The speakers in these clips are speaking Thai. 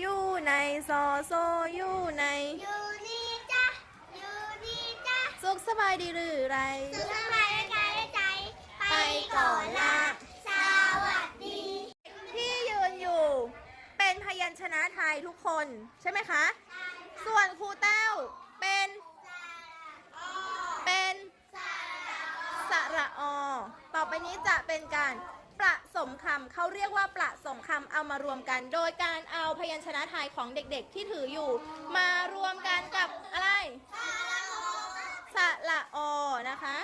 อยู่ในซอโซอยู่ใน อยู่นี่จ้ะอยู่นี่จ้ะสุขสบายดีหรือไร สุขสบายใจใจ ไปก่อนละสวัสดี ที่ยืนอยู่ เป็นพยัญชนะไทยทุกคนใช่ไหมคะ ส่วนครูแต้วเป็นเป็นสระอ ต่อไปนี้จะเป็นการ ประสมคำเขาเรียกว่าประสมคำเอามารวมกัน โดยการเอาพยัญชนะไทยของเด็กๆที่ถืออยู่ มารวมกันกับอะไรสระอนะคะ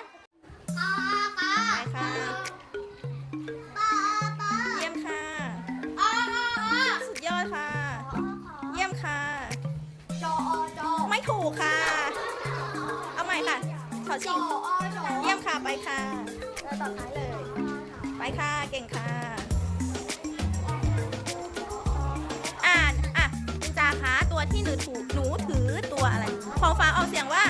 ปอปอไปค่ะปอปอเยี่ยมค่ะออออสุดยอดค่ะ เยี่ยมค่ะจอจอไม่ถูกค่ะ เอาใหม่ค่ะขอจชิองอจอเยี่ยมค่ะไปค่ะแล้วต่อท้ายเลย ไปค่ะ เก่งค่ะ อ่านอะจินจาคะตัวที่หนูถูหนูถือตัวอะไรพอฟ้าออกเสียงว่า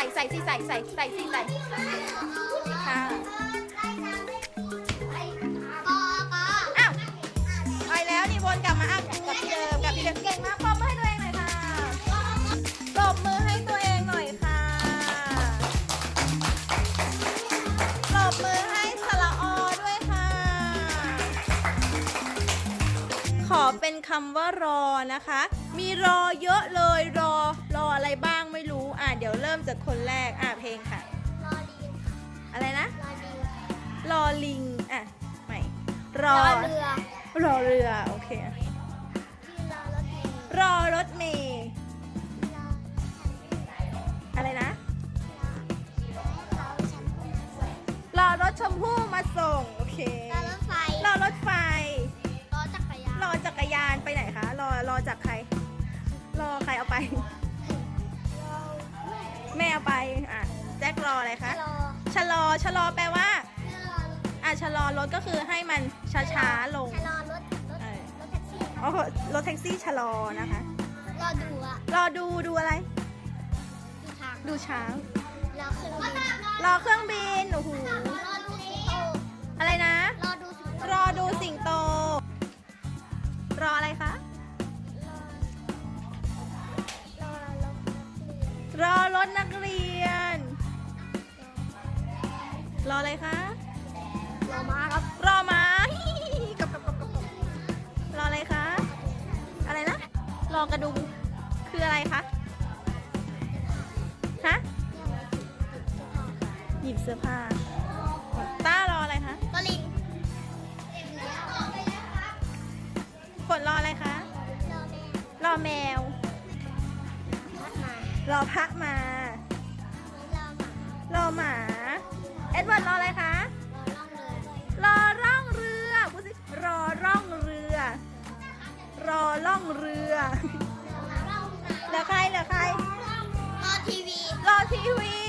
ส่ใส่สิใส่ใส่ใส่สิใส่ค่ะอ้าวไปแล้วนี่วนกลับมาอ้าวกลับที่เดิมกลับที่เดิมเก่งมากปรบมือให้ตัวเองหน่อยค่ะปรบมือให้ตัวเองหน่อยค่ะปรบมือให้สระอด้วยค่ะ ขอเป็นคำว่ารอนะคะ มีรอเยอะเลยรอรออะไรบ้างไม่รู้ ยวเริ่มจากคนแรก อะเพลงค่ะอะไรนะรอลิง อะ ใหม่ รอ เรือรอเรือ โอเครอรถเมย์อะไรนะรอรถชมพู่มาส่ง โอเค รอรถไฟรอรถไฟ รอจักรยานรอจักรยานไปไหนคะ รอ รอจากใคร รอใครเอาไป แม่เอาไปอะแจ็ครออะไรคะรอชะลอชะลอแปลว่าอะชะลอรถก็คือให้มันช้าๆลงรอรถรถเออรถแท็กซี่อ๋อรถแท็กซี่ชะลอนะคะ รอดูอะรอดูดูอะไร ดูทางดูช้างรอเครื่องบินรอเครื่อง ออะไรคะ รอม้าครับ รอมากับกับกับกับกับรออะไรคะ อะไรนะ รอกระดุม คืออะไรคะ ฮะ หยิบเสื้อผ้า ต้ารออะไรคะตอลิงฝนรออะไรคะ รอแม่รอแมวพัดมารอพระมา รอหมารอหมา เอ็ดเวิร์ดรออะไรคะรอร่องเรือรอร่องเรือพูดสิรอร่องเรือ รอร่องเรือเหลือใครเหลือใคร รอทีวี รอทีวี